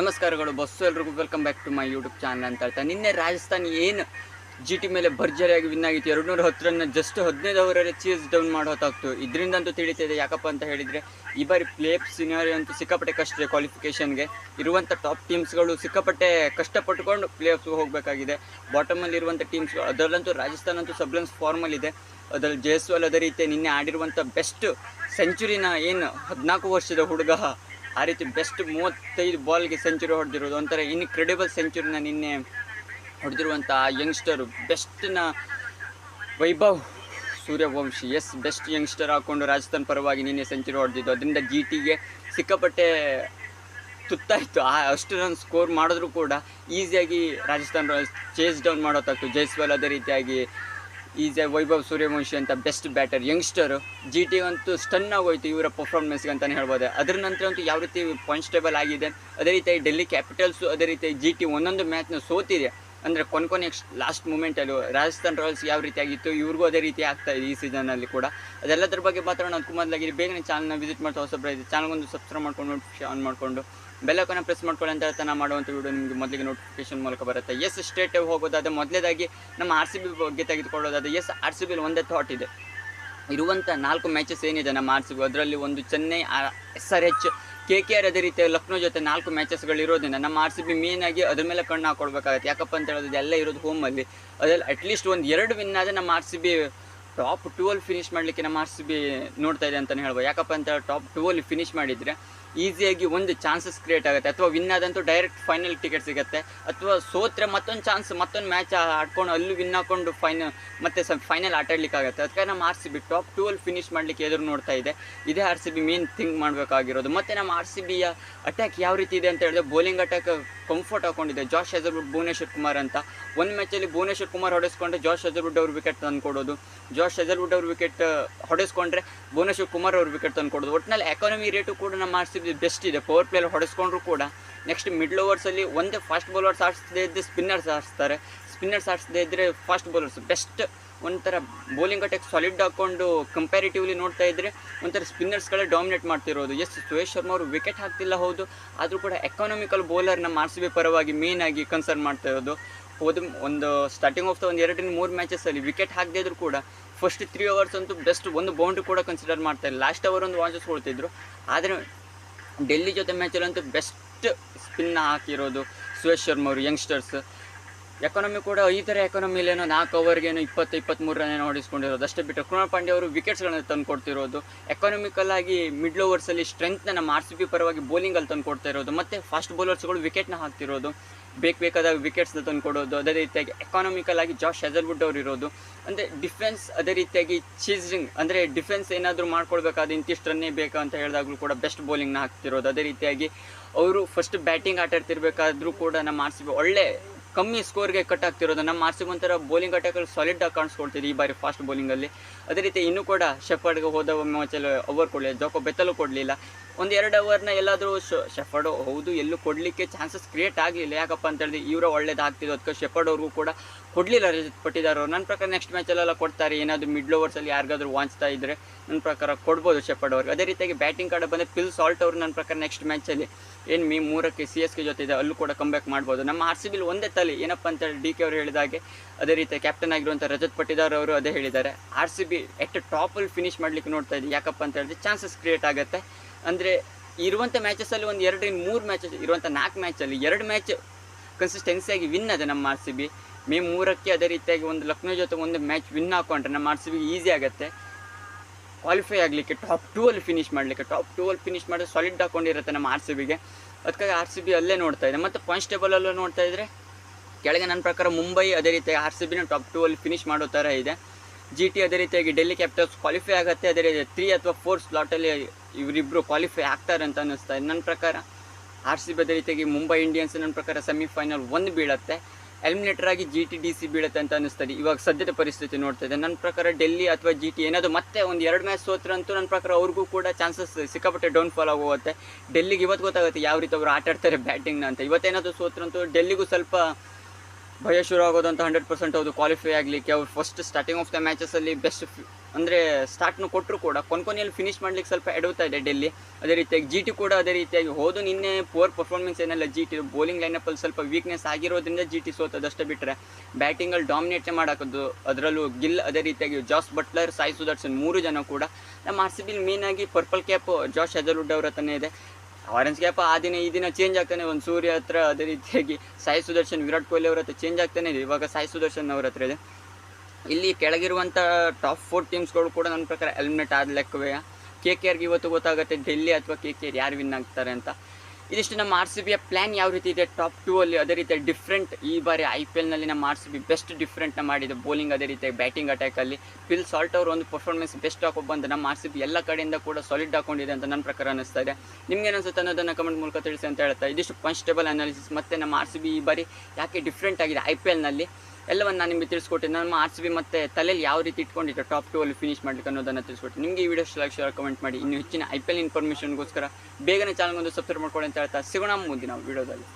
ನಮಸ್ಕಾರಗಳು, ಬಸ್ಸು ಎಲ್ರಿಗೂ welcome back to my YouTube channel ಅಂತ ಹೇಳ್ತಾ. ನಿನ್ನೆ ರಾಜಸ್ಥಾನ್ ಏನು ಜಿ ಟಿ ಮೇಲೆ ಭರ್ಜರಿಯಾಗಿ ವಿನ್ ಆಗಿತ್ತು? ಎರಡು ನೂರ ಹತ್ತರನ್ನು ರನ್ನ ಜಸ್ಟ್ ಹದಿನೈದು ಅವರಲ್ಲಿ ಚೀಸ್ ಡೌನ್ ಮಾಡೋ ಹೊತ್ತಾಗ್ತು ಇದರಿಂದಂತೂ ತಿಳಿತಿದೆ, ಯಾಕಪ್ಪ ಅಂತ ಹೇಳಿದರೆ, ಈ ಬಾರಿ ಪ್ಲೇಪ್ ಸಿನಾರಿ ಅಂತೂ ಸಿಕ್ಕಾಪಟ್ಟೆ ಕಷ್ಟ ಕ್ವಾಲಿಫಿಕೇಷನ್ಗೆ ಇರುವಂಥ ಟಾಪ್ ಟೀಮ್ಸ್ಗಳು ಸಿಕ್ಕಾಪಟ್ಟೆ ಕಷ್ಟಪಟ್ಟುಕೊಂಡು ಪ್ಲೇ ಆಫ್ಸ್ಗೆ ಹೋಗಬೇಕಾಗಿದೆ. ಬಾಟಮಲ್ಲಿ ಇರುವಂಥ ಟೀಮ್ಸ್ಗಳು ಅದರಲ್ಲಂತೂ ರಾಜಸ್ಥಾನ್ ಅಂತೂ ಸಬ್ಲೆನ್ಸ್ ಫಾರ್ಮಲ್ಲಿದೆ ಅದರಲ್ಲಿ ಜಯಸ್ವಾಲ್ ಅದೇ ರೀತಿ ನಿನ್ನೆ ಆಡಿರುವಂಥ ಬೆಸ್ಟ್ ಸೆಂಚುರಿನ ಏನು ಹದಿನಾಲ್ಕು ವರ್ಷದ ಹುಡುಗ ಆ ರೀತಿ ಬೆಸ್ಟ್ ಮೂವತ್ತೈದು ಬಾಲ್ಗೆ ಸೆಂಚುರಿ ಹೊಡೆದಿರೋದು. ಒಂಥರ ಇನ್ಕ್ರೆಡಿಬಲ್ ಸೆಂಚುರಿನ ನಿನ್ನೆ ಹೊಡೆದಿರುವಂಥ ಆ youngster ಬೆಸ್ಟ್ನ Vaibhav Suryavanshi. Yes best youngster ಹಾಕ್ಕೊಂಡು ರಾಜಸ್ಥಾನ್ ಪರವಾಗಿ ನಿನ್ನೆ ಸೆಂಚುರಿ ಹೊಡೆದಿದ್ದು. ಅದರಿಂದ ಜಿ ಟಿಗೆ ಸಿಕ್ಕಾಪಟ್ಟೆ ತುತ್ತಾಯಿತು. ಆ, ಅಷ್ಟು ರನ್ ಸ್ಕೋರ್ ಮಾಡಿದ್ರು ಕೂಡ ಈಸಿಯಾಗಿ ರಾಜಸ್ಥಾನ್ ರಾಯಲ್ಸ್ ಚೇಸ್ ಡೌನ್ ಮಾಡೋತ್ತಾಗ್ತು ಜೈಸ್ವಾಲ್ ಅದೇ ರೀತಿಯಾಗಿ ಈಸಿಯಾಗಿ ವೈಭವ್ ಸೂರ್ಯವಂಶಿ ಅಂತ best batter youngster G T ಅಂತೂ ಸ್ಟನ್ ಆಗೋಯ್ತು ಇವರ ಪರ್ಫಾರ್ಮೆನ್ಸ್ಗೆ ಅಂತಲೇ ಹೇಳ್ಬೋದು. ಅದರ ನಂತರ ಅಂತೂ ಯಾವ ರೀತಿ ಕಾನ್ಸ್ಟೇಬಲ್ ಟೇಬಲ್ ಆಗಿದೆ, ಅದೇ ರೀತಿಯಾಗಿ ಡೆಲ್ಲಿ ಕ್ಯಾಪಿಟಲ್ಸು ಅದೇ ರೀತಿಯಾಗಿ ಜಿ ಟಿ ಒಂದೊಂದು ಮ್ಯಾಚ್ನ ಸೋತಿದೆ. ಅಂದರೆ ಕೊನೆ ಕೊನೆ ಲಾಸ್ಟ್ ಮೂಮೆಂಟಲ್ಲಿ ರಾಜಸ್ಥಾನ್ ರಾಯಲ್ಸ್ ಯಾವ ರೀತಿ ಆಗಿತ್ತು, ಇವ್ರಿಗೂ ಅದೇ ರೀತಿ ಆಗ್ತಾ ಇದೆ ಈ ಸೀಸನಲ್ಲಿ ಕೂಡ. ಅದೆಲ್ಲದ್ರ ಬಗ್ಗೆ ಮಾತ್ರ ನಾನು ಕುಮಾರ್ ಬೇಗನೆ ಚಾನಲ್ನ ವಿಸಿಟ್ ಮಾಡ್ತಾ ಹೊಸಬ್ರ ಚಾನಲ್ಗೊಂದು ಸಬ್ಸ್ಕ್ರೈಬ್ ಮಾಡ್ಕೊಂಡು ಆನ್ ಮಾಡಿಕೊಂಡು. ಬೆಲ್ಲಕ್ಕನ್ನ ಪ್ರೆಸ್ ಮಾಡ್ಕೊಳ್ಳಿ ಅಂತ ಹೇಳ್ತಾ ನಾ ಮಾಡುವಂಥ ವಿಡಿಯೋ ನಿಮಗೆ ಮೊದಲಿಗೆ ನೋಟಿಫಿಕೇಶನ್ ಮೂಲಕ ಬರುತ್ತೆ. ಎಸ್ ಸ್ಟೇಟ್ ಹೋಗೋದಾದ ಮೊದಲೇದಾಗಿ ನಮ್ಮ ಆರ್ ಸಿ ಬಿ ಬಗ್ಗೆ ತೆಗೆದುಕೊಳ್ಳೋದಾದ ಎಸ್ ಆರ್ ಸಿ ಬಿಲಿ ಒಂದೇ ಥಾಟ್ ಇದೆ. ಇರುವಂಥ ನಾಲ್ಕು ಮ್ಯಾಚಸ್ ಏನಿದೆ ನಮ್ಮ ಆರ್ ಸಿ ಬಿ ಅದರಲ್ಲಿ ಒಂದು Chennai S R H K K R ಅದೇ ರೀತಿ ಲಕ್ನೋ ಜೊತೆ ನಾಲ್ಕು ಮ್ಯಾಚಸ್ಗಳು ಇರೋದ್ರಿಂದ ನಮ್ಮ ಆರ್ ಸಿ ಬಿ ಮೇನ್ ಆಗಿ ಅದ್ರ ಮೇಲೆ ಕಣ್ಣು ಹಾಕೊಳ್ಬೇಕಾಗತ್ತೆ. ಯಾಕಪ್ಪ ಅಂತ ಹೇಳೋದು ಎಲ್ಲ ಇರೋದು ಹೋಮಲ್ಲಿ ಅದರಲ್ಲಿ ಅಟ್ಲೀಸ್ಟ್ ಒಂದು ಎರಡು ವಿನ್ ಆದರೆ ನಮ್ಮ ಆರ್ ಸಿ ಬಿ ಟಾಪ್ ಟೂವಲ್ಲಿ ಫಿನಿಶ್ ಮಾಡಲಿಕ್ಕೆ ನಮ್ಮ ಆರ್ ಸಿ ಬಿ ನೋಡ್ತಾ ಇದೆ ಅಂತಲೇ ಹೇಳ್ಬೋದು. ಯಾಕಪ್ಪ ಅಂತ ಟಾಪ್ ಟೂವಲ್ಲಿ ಫಿನಿಶ್ ಮಾಡಿದರೆ ಈಸಿಯಾಗಿ ಒಂದು ಚಾನ್ಸಸ್ ಕ್ರಿಯೇಟ್ ಆಗುತ್ತೆ. ಅಥವಾ ವಿನ್ ಆದಂತೂ ಡೈರೆಕ್ಟ್ ಫೈನಲ್ ಟಿಕೆಟ್ ಸಿಗುತ್ತೆ. ಅಥವಾ ಸೋತ್ರೆ ಮತ್ತೊಂದು ಚಾನ್ಸ್ ಮತ್ತೊಂದು ಮ್ಯಾಚ್ ಆಡ್ಕೊಂಡು ಅಲ್ಲೂ ವಿನ್ ಹಾಕೊಂಡು ಫೈನಲ್ ಮತ್ತೆ ಸ ಫೈನಲ್ ಆಟಾಡ್ಲಿಕ್ಕೆ ಆಗುತ್ತೆ ಅದಕ್ಕೆ ನಮ್ಮ R C B top two ಅಲ್ಲಿ ಫಿನಿಶ್ ಮಾಡಲಿಕ್ಕೆ ಎದುರು ನೋಡ್ತಾ ಇದೆ. ಇದೇ R C B main think ಮಾಡಬೇಕಾಗಿರೋದು. ಮತ್ತೆ ನಮ್ಮ ಆರ್ ಸಿ ಬಿಯ ಅಟ್ಯಾಕ್ ಯಾವ ರೀತಿ ಇದೆ ಅಂತ ಹೇಳಿದ್ರೆ ಬೌಲಿಂಗ್ ಅಟ್ಯಾಕ್ ಕಂಫರ್ಟ್ ಹಾಕೊಂಡಿದೆ. ಜಾಶ್ ಹೆಜರ್ವುಡ್ ಭುವನೇಶ್ವರ್ ಕುಮಾರ್ ಅಂತ. ಒಂದು ಮ್ಯಾಚಲ್ಲಿ ಭುವನೇಶ್ವರ್ ಕುಮಾರ್ ಹೊಡೆಸ್ಕೊಂಡ್ರೆ ಜಾಶ್ ಹೆಜರ್ವುಡ್ ಅವ್ರ ವಿಕೆಟ್ ತಂದುಕೊಡೋದು. ಜಾಶ್ ಹೆಜರ್ವುಡ್ ಅವ್ರ ವಿಕೆಟ್ ಹೊಡೆಸ್ಕೊಂಡ್ರೆ ಭುವನೇಶ್ವರ್ ಕುಮಾರ್ ಅವ್ರ ವಿಕೆಟ್ ತಂದುಕೊಡೋದು. ಒಟ್ಟಿನಲ್ಲಿ ಎಕಾನಮಿ ರೇಟು ಕೂಡ ನಮ್ಮ ಆರ್ ಸಿ ಬಿ ಬೆಸ್ಟ್ ಇದೆ. ಪವರ್ ಪ್ಲೇಯರ್ ಹೊಡೆಸ್ಕೊಂಡ್ರು ಕೂಡ ನೆಕ್ಸ್ಟ್ ಮಿಡ್ಲ್ ಓವರ್ಸಲ್ಲಿ ಒಂದೇ ಫಾಸ್ಟ್ ಬೌಲರ್ಸ್ ಆಡಿಸದೇ ಇದ್ದರೆ ಸ್ಪಿನ್ನರ್ಸ್ ಆಡಿಸ್ತಾರೆ ಸ್ಪಿನ್ನರ್ಸ್ ಆಡಿಸದೇ ಇದ್ದರೆ ಫಾಸ್ಟ್ ಬೌಲರ್ಸ್ ಬೆಸ್ಟ್ ಒಂಥರ ಬೌಲಿಂಗ್ ಅಟ್ಯಾಕ್ ಸಾಲಿಡ್ ಹಾಕ್ಕೊಂಡು ಕಂಪ್ಯಾರಿಟಿವ್ಲಿ ನೋಡ್ತಾ ಇದ್ದರೆ ಒಂಥರ ಸ್ಪಿನ್ನರ್ಸ್ಗಳೇ ಡಾಮಿನೇಟ್ ಮಾಡ್ತಿರೋದು. ಎಸ್ ಸುರೇಶ್ ಶರ್ಮಾ ಅವರು ವಿಕೆಟ್ ಹಾಕ್ತಿಲ್ಲ ಹೌದು, ಆದರೂ ಕೂಡ ಎಕಾನಮಿಕಲ್ ಬೌಲರ್ನ ಆರ್ ಸಿ ಬಿ ಪರವಾಗಿ ಮೇನ್ ಆಗಿ ಕನ್ಸರ್ನ್ ಮಾಡ್ತಾ ಇರೋದು. ಹೋದ ಒಂದು ಸ್ಟಾರ್ಟಿಂಗ್ ಆಫ್ ದ ಒಂದು ಎರಡರಿಂದ ಮೂರು ಮ್ಯಾಚಸಲ್ಲಿ ವಿಕೆಟ್ ಹಾಕದೇ ಇದ್ರು ಕೂಡ ಫಸ್ಟ್ ತ್ರೀ ಅವರ್ಸ್ ಅಂತೂ ಬೆಸ್ಟ್ ಒಂದು ಬೌಂಡ್ರಿ ಕೂಡ ಕನ್ಸಿಡರ್ ಮಾಡ್ತಾರೆ ಲಾಸ್ಟ್ ಅವರ್ ಒಂದು ವಾಚಸ್ ಕೊಡ್ತಿದ್ರು. ಆದರೆ ಡೆಲ್ಲಿ ಜೊತೆ ಮ್ಯಾಚಲ್ಲಂತೂ ಬೆಸ್ಟ್ ಸ್ಪಿನ್ನ ಹಾಕಿರೋದು ಸುರೇಶ್ ಶರ್ಮ ಅವರು ಯಂಗ್ಸ್ಟರ್ಸ್ ಎಕಾನಮಿ ಕೂಡ ಈ ಥರ ಎಕಾನಮಿಲೇನೋ ನಾಲ್ಕು ಓವರ್ಗೇನೋ ಇಪ್ಪತ್ತು ಇಪ್ಪತ್ತ್ಮೂರು ರನ್ ಏನೋ ಹೊಡಿಸ್ಕೊಂಡಿರೋದು ಅಷ್ಟೇ ಬಿಟ್ಟು ಕೃಣಾಲ್ ಪಾಂಡ್ಯ ಅವರು ವಿಕೆಟ್ಸ್ಗಳನ್ನ ತಂದು ಕೊಡ್ತಿರೋದು. ಎಕಾನಮಿಕಲ್ ಆಗಿ ಮಿಡ್ಲ್ ಓವರ್ಸಲ್ಲಿ ಸ್ಟ್ರೆಂತ್ನ ನಮ್ಮ ಆರ್ ಸಿ ಬಿ ಪರವಾಗಿ ಬೌಲಿಂಗಲ್ಲಿ ತಂದು ಕೊಡ್ತಾ ಇರೋದು ಮತ್ತು ಫಾಸ್ಟ್ ಬೌಲರ್ಸ್ಗಳು ವಿಕೆಟ್ನ ಹಾಕ್ತಿರೋದು. ಬೇಕು ಬೇಕಾದಾಗ ವಿಕೆಟ್ಸ್ನ ತಂದು ಕೊಡೋದು. ಅದೇ ರೀತಿಯಾಗಿ ಎಕಾನಮಿಕಲ್ ಆಗಿ ಜಾಶ್ ಹೆಜರ್ವುಡ್ ಅವರು ಇರೋದು. ಅಂದರೆ ಡಿಫೆನ್ಸ್ ಅದೇ ರೀತಿಯಾಗಿ ಚೀಸಿಂಗ್ ಅಂದರೆ ಡಿಫೆನ್ಸ್ ಏನಾದರೂ ಮಾಡ್ಕೊಳ್ಬೇಕಾದ್ರೆ ಇಂತಿಷ್ಟು ರನ್ನೇ ಬೇಕಾ ಅಂತ ಹೇಳಿದಾಗಲೂ ಕೂಡ ಬೆಸ್ಟ್ ಬೌಲಿಂಗ್ನ ಹಾಕ್ತಿರೋದು. ಅದೇ ರೀತಿಯಾಗಿ ಅವರು ಫಸ್ಟ್ ಬ್ಯಾಟಿಂಗ್ ಆಟಾಡ್ತಿರ್ಬೇಕಾದ್ರೂ ಕೂಡ ನಮ್ಮ ಆರ್ ಬಿ ಒಳ್ಳೆ ಕಮ್ಮಿ ಸ್ಕೋರ್ಗೆ ಕಟ್ ಆಗ್ತಿರೋದು. ನಮ್ಮ ಆರ್ ಸಿ ಒಂಥರ ಬೌಲಿಂಗ್ ಅಟ್ಯಾಕಲ್ಲಿ ಸಾಲಿಡ್ ಆಗಿ ಕಾಣಿಸ್ಕೊಳ್ತಿದೆ ಈ ಬಾರಿ ಫಾಸ್ಟ್ ಬೌಲಿಂಗಲ್ಲಿ ಅದೇ ರೀತಿ ಇನ್ನೂ ಕೂಡ ಶೆಫರ್ಡ್ಗೆ ಹೋದ ಮ್ಯಾಚಲ್ಲಿ ಓವರ್ ಕೊಡಲಿಲ್ಲ. ಜೋಕೋ ಬೆತ್ತಲು ಕೊಡಲಿಲ್ಲ. ಒಂದು ಎರಡು ಓವರ್ನ ಎಲ್ಲಾದರೂ ಶೆಫರ್ಡ್ ಹೌದು, ಎಲ್ಲೂ ಕೊಡಲಿಕ್ಕೆ ಚಾನ್ಸಸ್ ಕ್ರಿಯೇಟ್ ಆಗಲಿಲ್ಲ. ಯಾಕಪ್ಪ ಅಂತ ಹೇಳಿದ್ರೆ ಇವರ ಒಳ್ಳೇದು ಅದಕ್ಕೆ ಶೆಫರ್ಡ್ ಅವ್ರಿಗೂ ಕೂಡ ಕೊಡಲಿಲ್ಲ ರಜತ್ ಪಟ್ಟಿದಾರ್ ಅವರು. ನನ್ನ ಪ್ರಕಾರ ನೆಕ್ಸ್ಟ್ ಮ್ಯಾಚಲ್ಲೆಲ್ಲ ಕೊಡ್ತಾರೆ. ಏನಾದರೂ ಮಿಡ್ಲ್ ಓವರ್ಸಲ್ಲಿ ಯಾರಿಗಾದರೂ ವಾಂಚ್ತಾ ಇದ್ದರೆ ನನ್ನ ಪ್ರಕಾರ ಕೊಡ್ಬೋದು ಶೆಫರ್ಡ್ ಅವ್ರಿಗೆ. ಅದೇ ರೀತಿಯಾಗಿ ಬ್ಯಾಟಿಂಗ್ ಕಾರ್ಡ್ ಬಂದರೆ ಪಿಲ್ ಸಾಲ್ಟ್ ಅವರು ನನ್ನ ಪ್ರಕಾರ ನೆಕ್ಸ್ಟ್ ಮ್ಯಾಚಲ್ಲಿ ಏನು ಮೀ ಮೂರಕ್ಕೆ ಸಿ ಎಸ್ ಕೆ ಜೊತೆ ಇದೆ ಅಲ್ಲೂ ಕೂಡ ಕಂಬ್ಯಾಕ್ ಮಾಡ್ಬೋದು. ನಮ್ಮ ಆರ್ ಸಿ ಬಿಲ್ ಒಂದೇ ತಲೆ, ಏನಪ್ಪ ಅಂತ ಡಿ ಕೆ ಅವರು ಹೇಳಿದಾಗೆ ಅದೇ ರೀತಿ ಕ್ಯಾಪ್ಟನ್ ಆಗಿರುವಂಥ ರಜತ್ ಪಟ್ಟಿದಾರ್ ಅವರು ಅದೇ ಹೇಳಿದ್ದಾರೆ. ಆರ್ ಸಿ ಬಿ ಎಟ್ ಟಾಪಲ್ಲಿ ಫಿನಿಶ್ ಮಾಡಲಿಕ್ಕೆ ನೋಡ್ತಾ ಇದ್ದೀವಿ. ಯಾಕಪ್ಪ ಅಂತ ಹೇಳಿದ್ರೆ ಚಾನ್ಸಸ್ ಕ್ರಿಯೇಟ್ ಆಗುತ್ತೆ. ಅಂದರೆ ಇರುವಂಥ ಮ್ಯಾಚಸ್ಸಲ್ಲಿ ಒಂದು ಎರಡರಿಂದ ಮೂರು ಮ್ಯಾಚಸ್ ಇರುವಂಥ ನಾಲ್ಕು ಮ್ಯಾಚಲ್ಲಿ ಎರಡು ಮ್ಯಾಚ್ ಕನ್ಸಿಸ್ಟೆನ್ಸಿಯಾಗಿ ವಿನ್ ಅದೇ ನಮ್ಮ ಆರ್ ಸಿ ಬಿ ಮೇ ಮೂರಕ್ಕೆ ಅದೇ ರೀತಿಯಾಗಿ ಒಂದು ಲಕ್ನೋ ಜೊತೆ ಒಂದು ಮ್ಯಾಚ್ ವಿನ್ ಹಾಕೊಂಡ್ರೆ ನಮ್ಮ ಆರ್ ಸಿ ಬಿ ಈಸಿ ಆಗುತ್ತೆ. ಕ್ವಾಲಿಫೈ ಆಗಲಿಕ್ಕೆ ಟಾಪ್ ಟೂ ಅಲ್ಲಿ ಫಿನಿಶ್ ಮಾಡಲಿಕ್ಕೆ ಟಾಪ್ ಟೂ ಅಲ್ಲಿ ಫಿನಿಶ್ ಮಾಡಿದ್ರೆ ಸಾಲಿಡ್ ಹಾಕೊಂಡಿರುತ್ತೆ ನಮ್ಮ ಆರ್ ಸಿ ಬಿಗೆ ಅದಕ್ಕಾಗಿ ಆರ್ ಸಿ ಬಿ ಅಲ್ಲೇ ನೋಡ್ತಾ ಇದೆ ಮತ್ತು ಪಾಯಿಂಟ್ಸ್ ಟೇಬಲಲ್ಲೂ ನೋಡ್ತಾ ಇದ್ದರೆ ಕೆಳಗೆ ನನ್ನ ಪ್ರಕಾರ ಮುಂಬೈ ಅದೇ ರೀತಿಯಾಗಿ ಆರ್ ಸಿ ಬಿನ ಟಾಪ್ ಟೂ ಅಲ್ಲಿ ಫಿನಿಶ್ ಮಾಡೋ ಥರ ಇದೆ. ಜಿ ಟಿ ಅದೇ ರೀತಿಯಾಗಿ ಡೆಲ್ಲಿ ಕ್ಯಾಪಿಟಲ್ಸ್ ಕ್ವಾಲಿಫೈ ಆಗುತ್ತೆ. ಅದೇ ರೀತಿ ತ್ರೀ ಅಥವಾ ಫೋರ್ ಸ್ಲಾಟಲ್ಲಿ ಇವರಿಬ್ಬರು ಕ್ವಾಲಿಫೈ ಆಗ್ತಾರೆ ಅಂತ ಅನ್ನಿಸ್ತಾ ಇದೆ. ನನ್ನ ಪ್ರಕಾರ ಆರ್ ಸಿ ಬಿ ಅದೇ ರೀತಿಯಾಗಿ ಮುಂಬೈ ಇಂಡಿಯನ್ಸ್ ನನ್ನ ಪ್ರಕಾರ ಸೆಮಿಫೈನಲ್ ಒಂದು ಬೀಳುತ್ತೆ. ಎಲಿಮಿನೇಟರ್ ಆಗಿ ಜಿ ಟಿ ಡಿ ಸಿ ಬೀಳುತ್ತೆ ಅಂತ ಅನಿಸ್ತದೆ ಇವಾಗ ಸದ್ಯದ ಪರಿಸ್ಥಿತಿ ನೋಡ್ತಾ ಇದೆ ನನ್ನ ಪ್ರಕಾರ ಡೆಲ್ಲಿ ಅಥವಾ ಜಿ ಟಿ ಏನಾದರೂ ಮತ್ತೆ ಒಂದು ಎರಡು ಮ್ಯಾಚ್ ಸೋತ್ರಂತೂ ನನ್ನ ಪ್ರಕಾರ ಅವ್ರಿಗೂ ಕೂಡ ಚಾನ್ಸಸ್ ಸಿಕ್ಕಾಪಟ್ಟೆ ಡೌನ್ಫಾಲ್ ಆಗೋಗುತ್ತೆ. ಡೆಲ್ಲಿಗೆ ಇವತ್ತು ಗೊತ್ತಾಗುತ್ತೆ ಯಾವ ರೀತಿ ಅವರು ಆಟ ಆಡ್ತಾರೆ ಬ್ಯಾಟಿಂಗ್ನ ಅಂತ. ಇವತ್ತೇನಾದರೂ ಸೋತ್ರಂತೂ ಡೆಲ್ಲಿಗೂ ಸ್ವಲ್ಪ ಭಯ ಶುರು ಆಗೋದಂತ ಹಂಡ್ರೆಡ್ ಪರ್ಸೆಂಟ್ ಹೌದು. ಕ್ವಾಲಿಫೈ ಆಗಲಿಕ್ಕೆ ಅವ್ರು ಫಸ್ಟ್ ಸ್ಟಾರ್ಟಿಂಗ್ ಆಫ್ ದ ಮ್ಯಾಚಸಲ್ಲಿ ಬೆಸ್ಟ್ ಅಂದರೆ ಸ್ಟಾರ್ಟ್ನು ಕೊಟ್ಟರು ಕೂಡ ಕೊನೆಯಲ್ಲಿ ಫಿನಿಶ್ ಮಾಡ್ಲಿಕ್ಕೆ ಸ್ವಲ್ಪ ಎಡವುತ್ತಾ ಇದೆ ಡೆಲ್ಲಿ ಅದೇ ರೀತಿಯಾಗಿ ಜಿ ಟಿ ಕೂಡ ಅದೇ ರೀತಿಯಾಗಿ ಹೋದು, ನಿನ್ನೆ ಪೋರ್ ಪರ್ಫಾರ್ಮೆನ್ಸ್ ಏನಲ್ಲ ಜಿ ಟಿ ಬೌಲಿಂಗ್ ಲೈನಪ್ಪಲ್ಲಿ ಸ್ವಲ್ಪ ವೀಕ್ನೆಸ್ ಆಗಿರೋದ್ರಿಂದ ಜಿ ಟಿ ಸೋತದಷ್ಟೇ ಬಿಟ್ಟರೆ ಬ್ಯಾಟಿಂಗಲ್ಲಿ ಡಾಮಿನೇಟ್ ಮಾಡೋಕ್ಕದ್ದು ಅದರಲ್ಲೂ ಗಿಲ್, ಅದೇ ರೀತಿಯಾಗಿ ಜಾಸ್ ಬಟ್ಲರ್ ಸಾಯಿ ಸುದರ್ಶನ್ ಮೂರು ಜನ ಕೂಡ. ನಮ್ಮ ಆರ್ ಸಿ ಬಿಲಿ ಮೇನಾಗಿ ಪರ್ಪಲ್ ಕ್ಯಾಪ್ ಜಾಶ್ ಹೆಜಲ್ವುಡ್ ಅವ್ರ ಹತ್ರನೇ ಇದೆ. ಆರೆಂಜ್ ಕ್ಯಾಪ್ ಆ ದಿನ ಈ ದಿನ ಚೇಂಜ್ ಆಗ್ತಾನೆ, ಒಂದು ಸೂರ್ಯ ಹತ್ರ ಅದೇ ರೀತಿಯಾಗಿ ಸಾಯಿ ಸುದರ್ಶನ್ ವಿರಾಟ್ ಕೊಹ್ಲಿ ಅವ್ರ ಹತ್ರ ಚೇಂಜ್ ಆಗ್ತಾನೆ ಇದೆ. ಇವಾಗ ಸಾಯಿ ಸುದರ್ಶನ್ ಅವ್ರ ಹತ್ರ ಇದೆ. ಇಲ್ಲಿ ಕೆಳಗಿರುವಂಥ ಟಾಪ್ ಫೋರ್ ಟೀಮ್ಸ್ಗಳು ಕೂಡ ನನ್ನ ಪ್ರಕಾರ ಎಲಿಮಿನೇಟ್ ಆದ ಲೆಕ್ಕವೇ. ಕೆ ಕೆ ಆರ್ಗೆ ಇವತ್ತು ಗೊತ್ತಾಗುತ್ತೆ ಡೆಲ್ಲಿ ಅಥವಾ ಕೆ ಕೆ ಆರ್ ಯಾರು ವಿನ್ ಆಗ್ತಾರೆ ಅಂತ. ಇದಿಷ್ಟು ನಮ್ಮ ಆರ್ ಸಿ ಬಿಯ ಪ್ಲ್ಯಾನ್ ಯಾವ ರೀತಿ ಇದೆ? ಟಾಪ್ ಟೂ ಅಲ್ಲಿ ಅದೇ ರೀತಿ ಡಿಫ್ರೆಂಟ್ ಈ ಬಾರಿ ಐ ಪಿ ಎಲ್ನಲ್ಲಿ ನಮ್ಮ ಆರ್ ಸಿ ಬಿ ಬೆಸ್ಟ್ ಡಿಫ್ರೆಂಟ್ನ ಮಾಡಿದೆ ಬೌಲಿಂಗ್ ಅದೇ ರೀತಿ ಬ್ಯಾಟಿಂಗ್ ಅಟ್ಯಾಕಲ್ಲಿ ಫಿಲ್ ಸಾಲ್ಟ್ ಅವರು ಒಂದು ಪರ್ಫಾರ್ಮೆನ್ಸ್ ಬೆಸ್ಟ್ ಹಾಕೋ ಬಂದು ನಮ್ಮ ಆರ್ ಸಿ ಬಿ ಎಲ್ಲ ಕಡೆಯಿಂದ ಕೂಡ ಸಾಲಿಡ್ ಹಾಕೊಂಡಿದೆ ಅಂತ ನನ್ನ ಪ್ರಕಾರ ಅನಿಸ್ತಾ ಇದೆ. ನಿಮ್ಗೆ ಅನಿಸುತ್ತೆ ಅನ್ನೋದನ್ನು ಕಮೆಂಟ್ ಮೂಲಕ ತಿಳಿಸಿ ಅಂತ ಹೇಳ್ತಾ ಇದಿಷ್ಟು ಕಾನ್ಸ್ಟೇಬಲ್ ಅನಾಲಿಸಿಸ್ ಮತ್ತು ನಮ್ಮ ಆರ್ ಸಿ ಬಿ ಈ ಬಾರಿ ಯಾಕೆ ಡಿಫ್ರೆಂಟ್ ಆಗಿದೆ ಐ ಪಿ ಎಲ್ನಲ್ಲಿ ಎಲ್ಲವನ್ನು ನಾನು ನಿಮಗೆ ತಿಳಿಸ್ಕೊಟ್ಟೆ ನಮ್ಮ ಆರ್ ಸಿ ಬಿ ಮತ್ತು ತಲೆಯಲ್ಲಿ ಯಾವ ರೀತಿ ಇಟ್ಕೊಂಡಿದ್ದೆ ಟಾಪ್ ಟು ಅಲ್ಲಿ ಫಿನಿಶ್ ಮಾಡ್ಲಿಕ್ಕೆ ಅನ್ನೋದನ್ನು ತಿಳಿಸ್ಕೊಟ್ಟೆ ನಿಮಗೆ ಈ ವಿಡಿಯೋ ಲೈಕ್ ಶೇರ್ ಕಮೆಂಟ್ ಮಾಡಿ. ಇನ್ನು ಹೆಚ್ಚಿನ ಐ ಪಿ ಎಲ್ ಇನ್ಫಾರ್ಮೇಷನ್ಗೋಸ್ಕರ ಬೇಗನೆ ಚಾನಲ್ಗೊಂದು ಸಬ್ಸ್ಕ್ರೈಬ್ ಮಾಡ್ಕೊಳ್ಳಿ ಅಂತ ಹೇಳ್ತಾ, ಸಿಗೋಣ ಮುಂದಿನ ವಿಡಿಯೋದಲ್ಲಿ